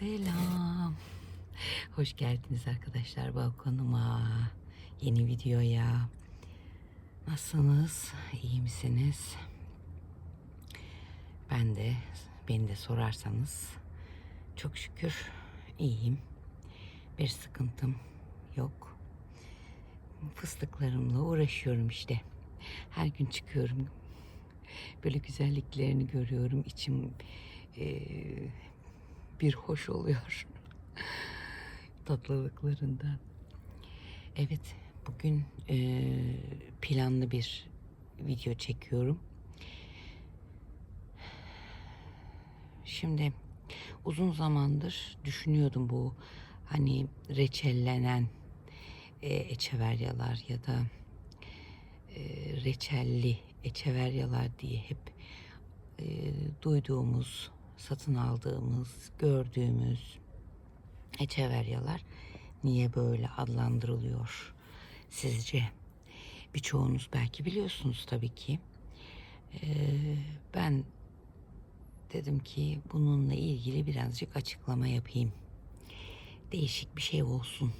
Selam. Hoş geldiniz arkadaşlar balkonuma. Yeni videoya. Nasılsınız? İyi misiniz? Ben de beni de sorarsanız çok şükür iyiyim. Bir sıkıntım yok. Fıstıklarımla uğraşıyorum işte. Her gün çıkıyorum. Böyle güzelliklerini görüyorum. İçim eee, bir hoş oluyor. Tatlılıklarından. Evet, bugün eee, planlı bir video çekiyorum. Şimdi uzun zamandır düşünüyordum bu hani reçellenen e, eçeveryalar ya da e, reçelli eçeveryalar diye hep e, duyduğumuz, satın aldığımız, gördüğümüz eçeveryalar niye böyle adlandırılıyor sizce? Birçoğunuz belki biliyorsunuz tabii ki. E, ben dedim ki bununla ilgili birazcık açıklama yapayım. Değişik bir şey olsun.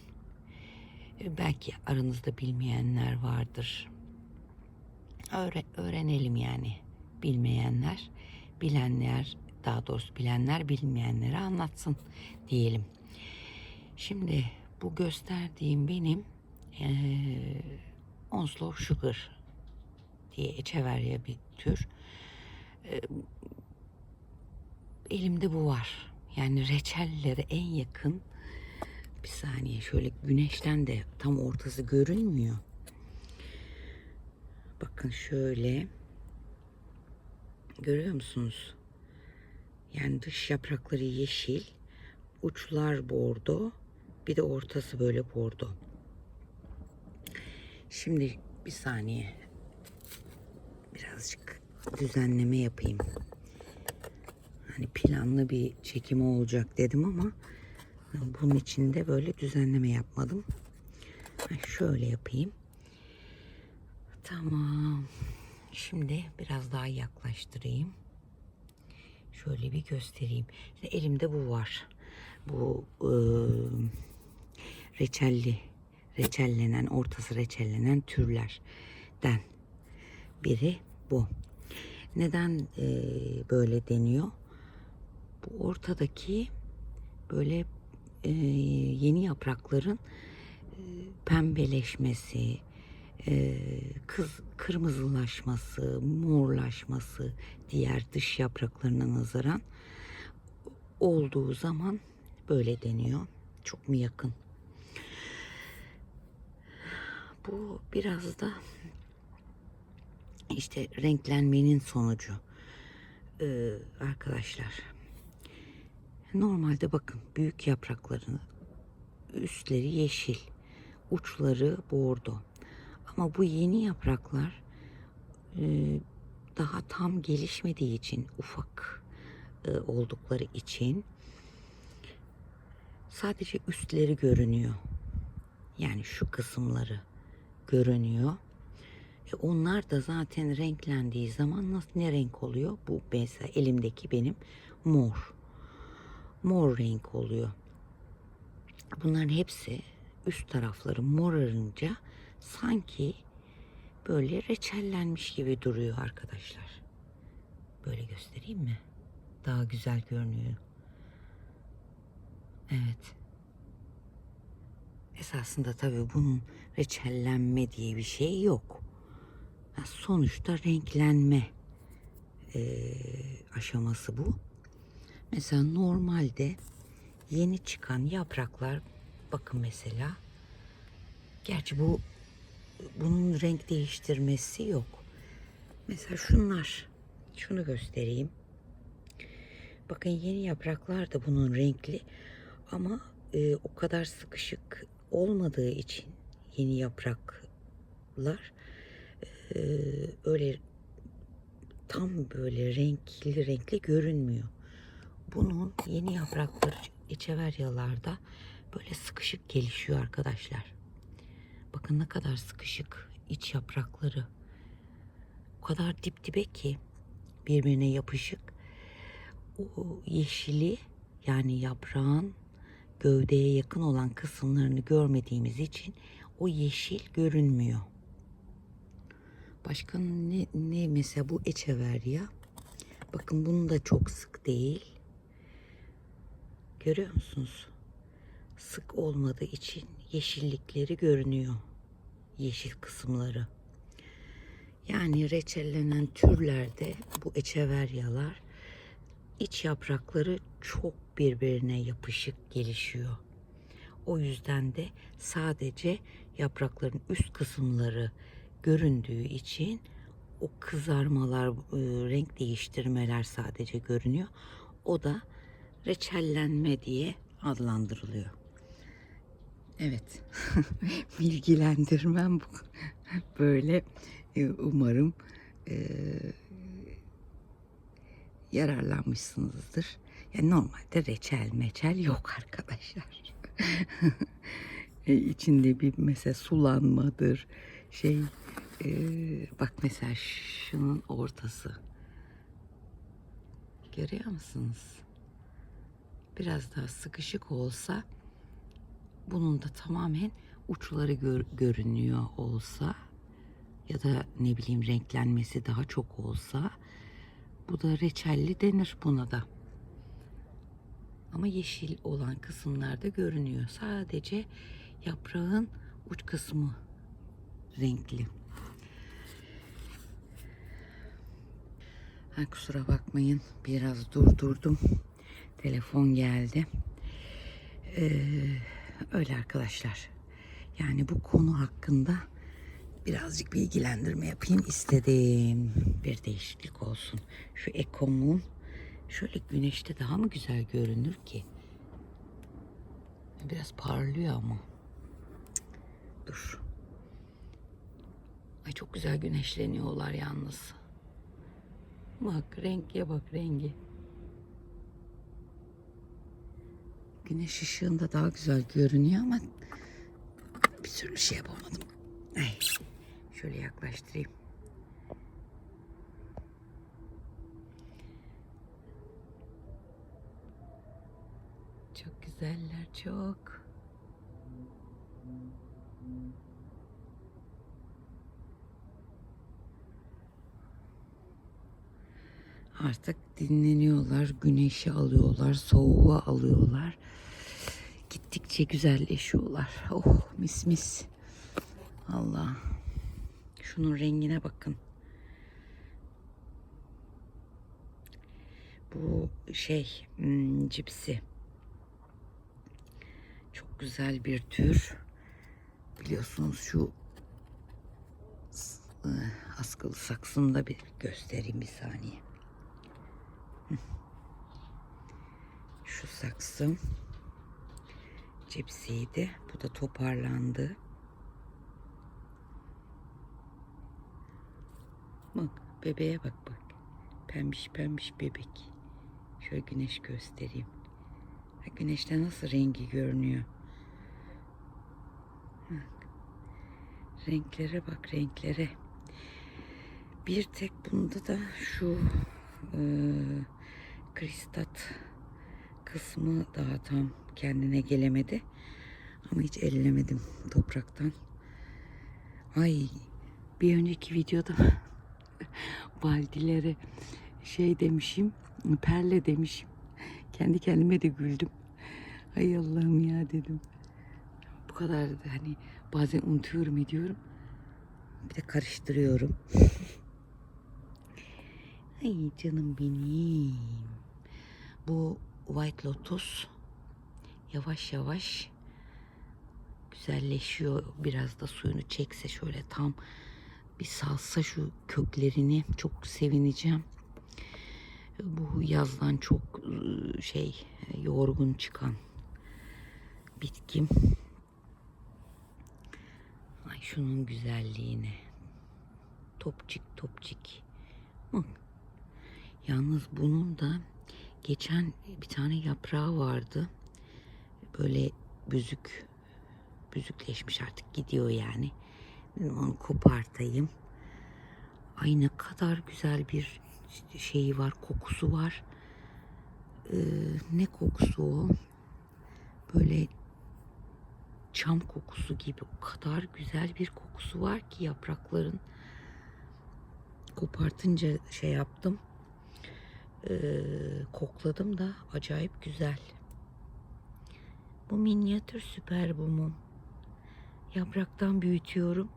E, Belki aranızda bilmeyenler vardır. Öğre- öğrenelim yani. Bilmeyenler, bilenler, daha doğrusu bilenler bilmeyenlere anlatsın diyelim. Şimdi bu gösterdiğim benim eee Onslow Sugar diye echeverya bir tür. Eee, elimde bu var. Yani reçellere en yakın bir saniye şöyle güneşten de tam ortası görünmüyor. Bakın şöyle. Görüyor musunuz? Yani dış yaprakları yeşil, uçlar bordo, bir de ortası böyle bordo. Şimdi bir saniye. Birazcık düzenleme yapayım. Hani planlı bir çekim olacak dedim ama bunun için de böyle düzenleme yapmadım. Şöyle yapayım. Tamam. Şimdi biraz daha yaklaştırayım. Şöyle bir göstereyim. Şimdi elimde bu var. Bu ıı, reçelli, reçellenen, ortası reçellenen türlerden biri bu. Neden eee, böyle deniyor? Bu ortadaki böyle eee, yeni yaprakların eee, pembeleşmesi, eee, kız kırmızılaşması, morlaşması diğer dış yapraklarına nazaran olduğu zaman böyle deniyor. Çok mu yakın? Bu biraz da işte renklenmenin sonucu Ee, arkadaşlar. Normalde bakın büyük yapraklarını üstleri yeşil, uçları bordo. Ama bu yeni yapraklar e, daha tam gelişmediği için ufak e, oldukları için sadece üstleri görünüyor. Yani şu kısımları görünüyor. E onlar da zaten renklendiği zaman nasıl ne renk oluyor? Bu mesela elimdeki benim mor. Mor renk oluyor. Bunların hepsi üst tarafları morarınca sanki böyle reçellenmiş gibi duruyor arkadaşlar. Böyle göstereyim mi? Daha güzel görünüyor. Evet. Esasında tabii bunun reçellenme diye bir şey yok. Ya sonuçta renklenme eee, aşaması bu. Mesela normalde yeni çıkan yapraklar bakın mesela gerçi bu bunun renk değiştirmesi yok. Mesela şunlar şunu göstereyim. Bakın yeni yapraklar da bunun renkli ama e, o kadar sıkışık olmadığı için yeni yapraklar e, öyle tam böyle renkli renkli görünmüyor. Bunun yeni yaprakları echeveryalarda böyle sıkışık gelişiyor arkadaşlar. Bakın ne kadar sıkışık iç yaprakları. O kadar dip dibe ki birbirine yapışık. O yeşili yani yaprağın gövdeye yakın olan kısımlarını görmediğimiz için o yeşil görünmüyor. Başka ne, ne mesela bu echeveria. Bakın bunun da çok sık değil. Görüyor musunuz? Sık olmadığı için yeşillikleri görünüyor. Yeşil kısımları. Yani reçellenen türlerde bu echeveryalar iç yaprakları çok birbirine yapışık gelişiyor. O yüzden de sadece yaprakların üst kısımları göründüğü için o kızarmalar, e, renk değiştirmeler sadece görünüyor. O da reçellenme diye adlandırılıyor. Evet. Bilgilendirmem bu. Böyle E, umarım e, yararlanmışsınızdır. Yani normalde reçel meçel yok arkadaşlar. e, içinde bir mesela sulanmadır. Şey e, bak mesela şunun ortası. Görüyor musunuz? Biraz daha sıkışık olsa bunun da tamamen uçları gör- görünüyor olsa ya da ne bileyim renklenmesi daha çok olsa bu da reçelli denir buna da. Ama yeşil olan kısımlarda görünüyor. Sadece yaprağın uç kısmı renkli. Ha, kusura bakmayın biraz durdurdum. Telefon geldi. Ee, öyle arkadaşlar. Yani bu konu hakkında birazcık bilgilendirme yapayım istedim. Bir değişiklik olsun. Şu ekomun şöyle güneşte daha mı güzel görünür ki? Biraz parlıyor ama. Dur. Ay çok güzel güneşleniyorlar yalnız. Bak rengiye bak rengi. Güneş ışığında daha güzel görünüyor ama bir türlü şey yapamadım. Ay, şöyle yaklaştırayım. Çok güzeller çok. Artık dinleniyorlar, güneşi alıyorlar, soğuğu alıyorlar. Gittikçe güzelleşiyorlar. Oh mis mis. Allah. Şunun rengine bakın. Bu şey hmm, cipsi. Çok güzel bir tür. Biliyorsunuz şu ıı, askılı saksını bir göstereyim bir saniye. Şu saksım cipsiydi. Bu da toparlandı. Bak bebeğe bak bak. Pembiş pembiş bebek. Şöyle güneş göstereyim. Ha, güneşte nasıl rengi görünüyor. Bak. Renklere bak renklere. Bir tek bunda da şu e, kristat kısmı daha tam kendine gelemedi. Ama hiç ellemedim topraktan. Ay bir önceki videoda valdilere şey demişim, perle demişim. Kendi kendime de güldüm. Ay Allah'ım ya dedim. Bu kadar da hani bazen unutuyorum ediyorum. Bir de karıştırıyorum. Ay canım benim. Bu White Lotus yavaş yavaş güzelleşiyor. Biraz da suyunu çekse şöyle tam bir salsa şu köklerini çok sevineceğim. Bu yazdan çok ıı, şey yorgun çıkan bitkim. Ay şunun güzelliğine. Topçik topçik. Yalnız bunun da geçen bir tane yaprağı vardı. Böyle büzük büzükleşmiş artık gidiyor yani. Dedim onu kopartayım. Ay ne kadar güzel bir şeyi var, kokusu var. Ee, ne kokusu o? Böyle çam kokusu gibi o kadar güzel bir kokusu var ki yaprakların kopartınca şey yaptım Ee, kokladım da acayip güzel. Bu minyatür süper mum. Yapraktan büyütüyorum.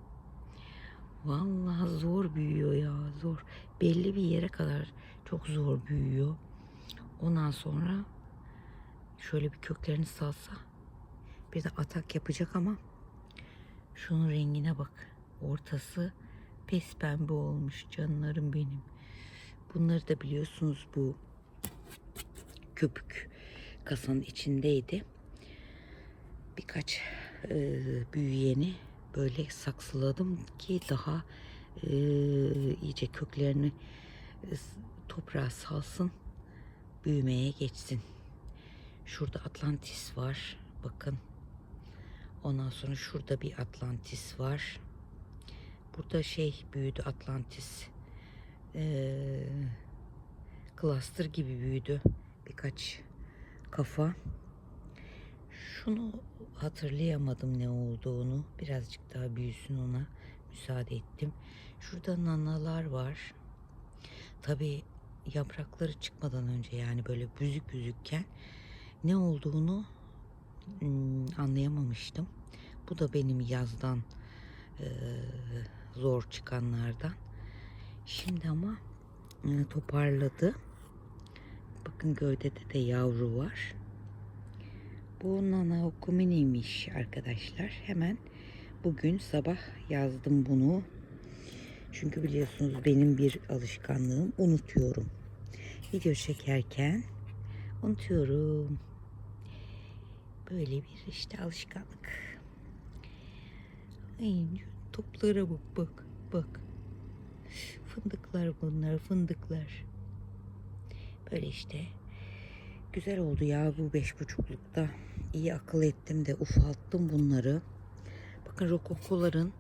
Vallahi zor büyüyor ya zor. Belli bir yere kadar çok zor büyüyor. Ondan sonra şöyle bir köklerini salsa bir de atak yapacak ama şunun rengine bak. Ortası pes pembe olmuş canlarım benim. Bunları da biliyorsunuz bu köpük kasanın içindeydi. Birkaç e, büyüyeni böyle saksıladım ki daha e, iyice köklerini e, toprağa salsın, büyümeye geçsin. Şurada Atlantis var. Bakın. Ondan sonra şurada bir Atlantis var. Burada şey büyüdü Atlantis. Ee, cluster gibi büyüdü. Birkaç kafa. Şunu hatırlayamadım ne olduğunu. Birazcık daha büyüsün ona müsaade ettim. Şurada nanalar var. Tabi yaprakları çıkmadan önce yani böyle büzük büzükken ne olduğunu hmm, anlayamamıştım. Bu da benim yazdan e, zor çıkanlardan. Şimdi ama e, toparladı. Bakın gövdede de yavru var. Bu nana okuminiymiş arkadaşlar. Hemen bugün sabah yazdım bunu. Çünkü biliyorsunuz benim bir alışkanlığım unutuyorum. Video çekerken unutuyorum. Böyle bir işte alışkanlık. Ay, toplara bak bak bak. Fındıklar bunlar fındıklar. Böyle işte. Güzel oldu ya bu beş buçuklukta. İyi akıl ettim de ufalttım bunları. Bakın rokokoların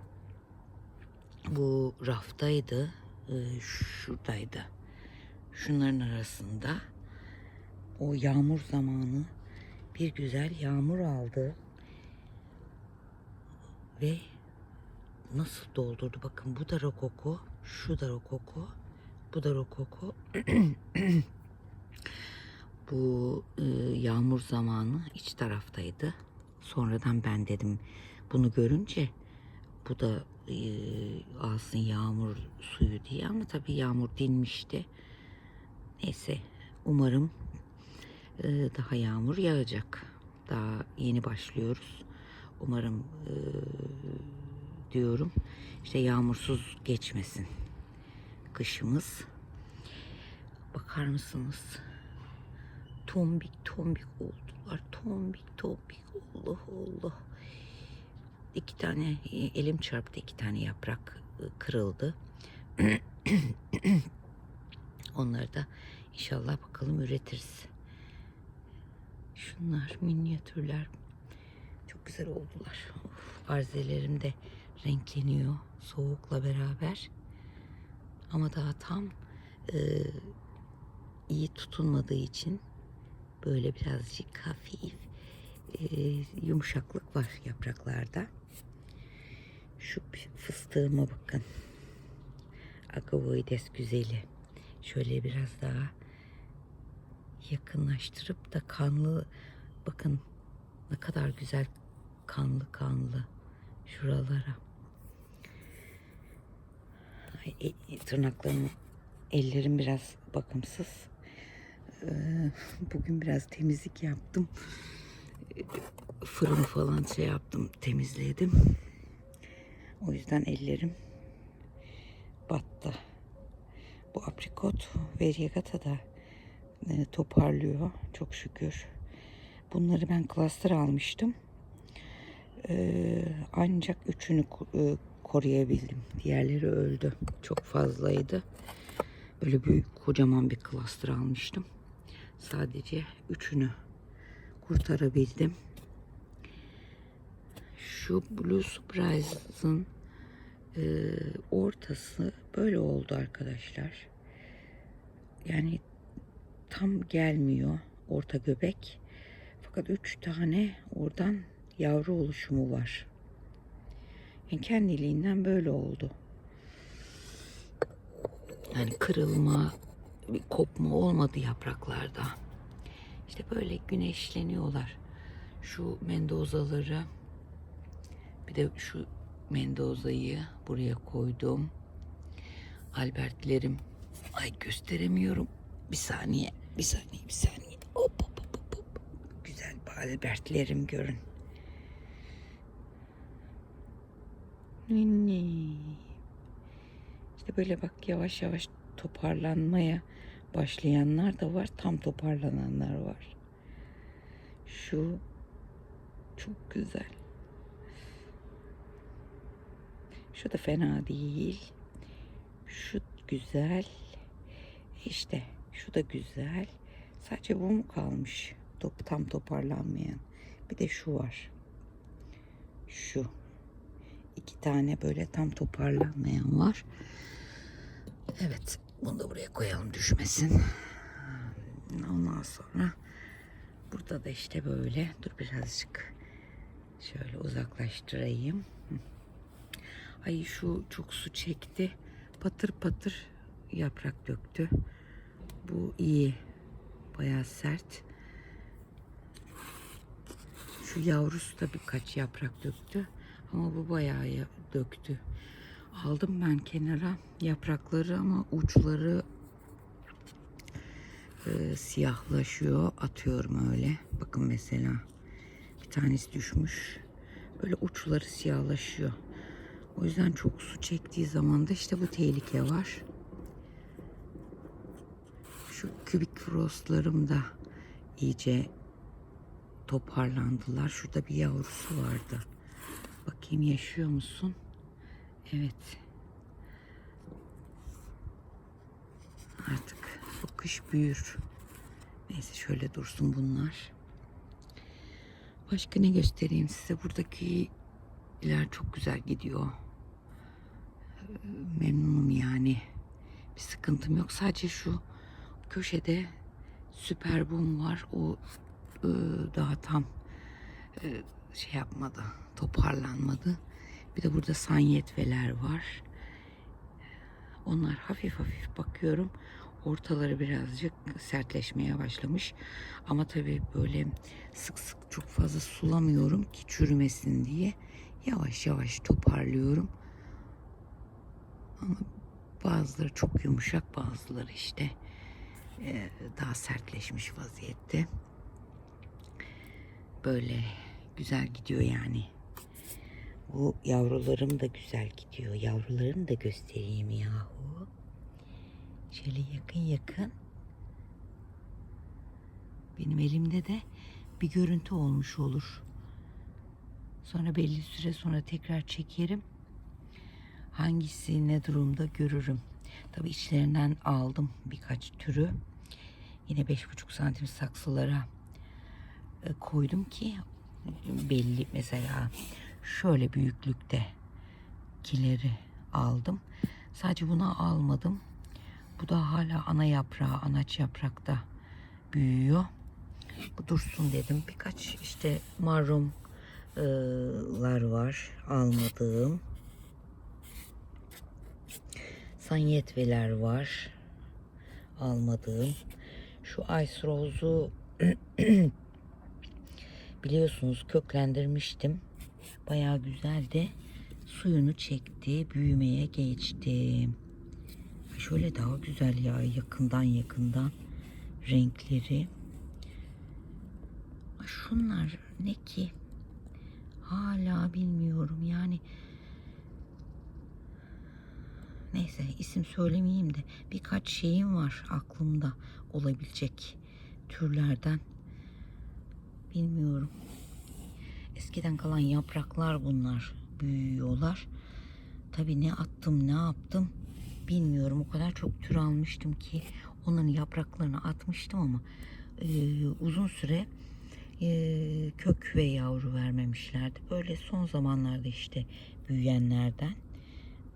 bu raftaydı. Ee, şuradaydı. Şunların arasında o yağmur zamanı bir güzel yağmur aldı. Ve nasıl doldurdu bakın bu da rokoko, şu da rokoko, bu da rokoko. bu e, yağmur zamanı iç taraftaydı. Sonradan ben dedim bunu görünce bu da e, alsın yağmur suyu diye ama tabii yağmur dinmişti. Neyse umarım e, daha yağmur yağacak. Daha yeni başlıyoruz. Umarım e, diyorum işte yağmursuz geçmesin kışımız. Bakar mısınız? Tombik tombik oldular. Tombik tombik. Allah Allah. İki tane elim çarptı. iki tane yaprak e, kırıldı. Onları da inşallah bakalım üretiriz. Şunlar minyatürler. Çok güzel oldular. Of, arzelerim de renkleniyor soğukla beraber. Ama daha tam e, iyi tutunmadığı için böyle birazcık hafif e, yumuşaklık var yapraklarda. Şu fıstığıma bakın. Agavoides güzeli. Şöyle biraz daha yakınlaştırıp da kanlı bakın ne kadar güzel kanlı kanlı şuralara. Ay, e, tırnaklarım, ellerim biraz bakımsız. Ee, Bugün biraz temizlik yaptım. Ee, Fırın falan şey yaptım, temizledim. O yüzden ellerim battı. Bu aprikot Variegata da e, toparlıyor çok şükür. Bunları ben cluster almıştım. Ee, ancak üçünü e, koruyabildim. Diğerleri öldü. Çok fazlaydı. Böyle büyük kocaman bir cluster almıştım. Sadece üçünü kurtarabildim. Şu Blue Surprise'ın e, ortası böyle oldu arkadaşlar. Yani tam gelmiyor. orta göbek. Fakat üç tane oradan yavru oluşumu var. Yani kendiliğinden böyle oldu. Yani kırılma, bir kopma olmadı yapraklarda. İşte böyle güneşleniyorlar. Şu mendozaları bir de şu mendozayı buraya koydum. Albertlerim. Ay gösteremiyorum. Bir saniye, bir saniye, bir saniye. Hop hop hop. hop. Güzel Albertlerim görün. Ninni. İşte böyle bak yavaş yavaş toparlanmaya başlayanlar da var. Tam toparlananlar var. Şu çok güzel. Şu da fena değil. Şu güzel. İşte şu da güzel. Sadece bu mu kalmış? Top, tam toparlanmayan. Bir de şu var. Şu. İki tane böyle tam toparlanmayan var. Evet. Bunu da buraya koyalım düşmesin. Ondan sonra burada da işte böyle. Dur birazcık şöyle uzaklaştırayım. Ay şu çok su çekti. Patır patır yaprak döktü. Bu iyi. Bayağı sert. Şu yavrusu da birkaç yaprak döktü. Ama bu bayağı ya- döktü. Aldım ben kenara yaprakları ama uçları e, siyahlaşıyor. Atıyorum öyle. Bakın mesela bir tanesi düşmüş. Böyle uçları siyahlaşıyor. O yüzden çok su çektiği zaman da işte bu tehlike var. Şu kübik frostlarım da iyice toparlandılar. Şurada bir yavrusu vardı. Bakayım yaşıyor musun? Evet. Artık bu kış büyür. Neyse şöyle dursun bunlar. Başka ne göstereyim size? Buradaki iler çok güzel gidiyor. Memnunum yani. Bir sıkıntım yok. Sadece şu köşede süper boom var. O e, daha tam e, şey yapmadı. Toparlanmadı. Bir de burada sanyetveler var. Onlar hafif hafif bakıyorum. Ortaları birazcık sertleşmeye başlamış. Ama tabii böyle sık sık çok fazla sulamıyorum ki çürümesin diye. Yavaş yavaş toparlıyorum. Ama bazıları çok yumuşak, bazıları işte e, daha sertleşmiş vaziyette. Böyle güzel gidiyor yani. Bu yavrularım da güzel gidiyor. Yavrularını da göstereyim yahu. Şöyle yakın yakın. Benim elimde de bir görüntü olmuş olur. Sonra belli süre sonra tekrar çekerim. Hangisi ne durumda görürüm. Tabii içlerinden aldım birkaç türü. Yine 5,5 santim saksılara e, koydum ki belli mesela şöyle büyüklükte kileri aldım. Sadece bunu almadım. Bu da hala ana yaprağı, anaç yaprakta büyüyor. Bu dursun dedim. Birkaç işte marumlar var almadığım. Sanyetveler var almadığım. Şu Ice Rose'u biliyorsunuz köklendirmiştim. Bayağı güzeldi. Suyunu çekti. Büyümeye geçti. Şöyle daha güzel ya yakından yakından renkleri. Şunlar ne ki? Hala bilmiyorum yani. Neyse isim söylemeyeyim de birkaç şeyim var aklımda olabilecek türlerden. Bilmiyorum. Eskiden kalan yapraklar bunlar. Büyüyorlar. Tabii ne attım ne yaptım bilmiyorum. O kadar çok tür almıştım ki onların yapraklarını atmıştım ama e, uzun süre e, kök ve yavru vermemişlerdi. Böyle son zamanlarda işte büyüyenlerden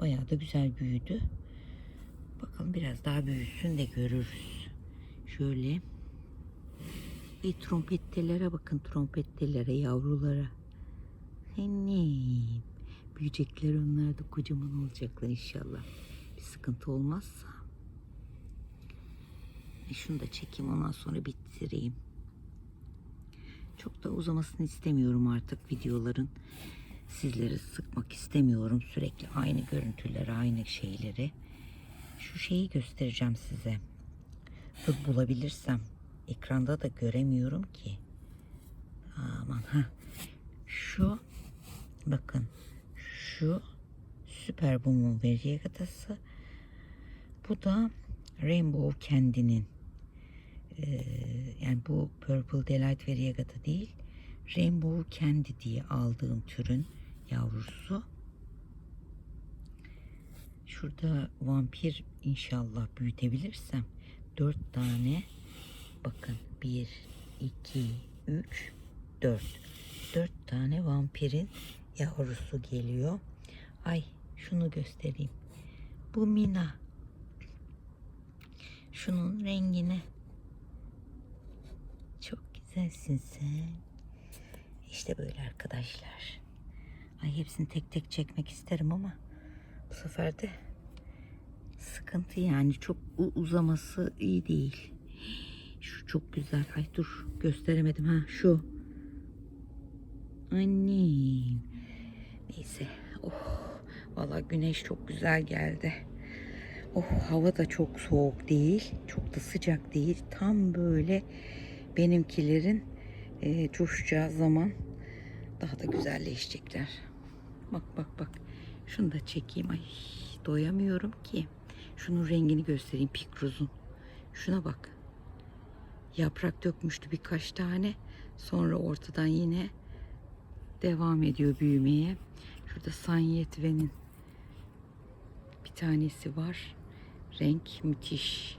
bayağı da güzel büyüdü. Bakalım biraz daha büyüsün de görürüz. Şöyle Ay trompettelere bakın trompettelere yavrulara. Annem. Büyüyecekler onlar da kocaman olacaklar inşallah. Bir sıkıntı olmazsa. E şunu da çekeyim ondan sonra bitireyim. Çok da uzamasını istemiyorum artık videoların. Sizleri sıkmak istemiyorum. Sürekli aynı görüntüleri, aynı şeyleri. Şu şeyi göstereceğim size. Dur bulabilirsem. Ekranda da göremiyorum ki. Aman ha. Şu bakın şu Süper Boom'un variegatası. Bu da Rainbow kendinin. Ee, yani bu Purple Delight Variegata değil. Rainbow Candy diye aldığım türün yavrusu. Şurada vampir inşallah büyütebilirsem dört tane bakın bir iki üç dört dört tane vampirin yavrusu geliyor. Ay şunu göstereyim. Bu Mina. Şunun rengine. Çok güzelsin sen. İşte böyle arkadaşlar. Ay hepsini tek tek çekmek isterim ama bu sefer de sıkıntı yani çok uzaması iyi değil. Şu çok güzel. Ay dur gösteremedim ha şu. Annem. Neyse. Oh. Valla güneş çok güzel geldi. Oh hava da çok soğuk değil. Çok da sıcak değil. Tam böyle benimkilerin e, coşacağı zaman daha da güzelleşecekler. Bak bak bak. Şunu da çekeyim. Ay doyamıyorum ki. Şunun rengini göstereyim pikruzun. Şuna bak. Yaprak dökmüştü birkaç tane. Sonra ortadan yine devam ediyor büyümeye. Şurada Sanyetve'nin bir tanesi var. Renk müthiş.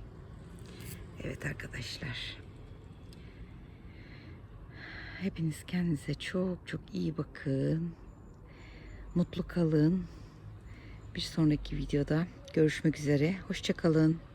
Evet arkadaşlar. Hepiniz kendinize çok çok iyi bakın. Mutlu kalın. Bir sonraki videoda görüşmek üzere. Hoşçakalın.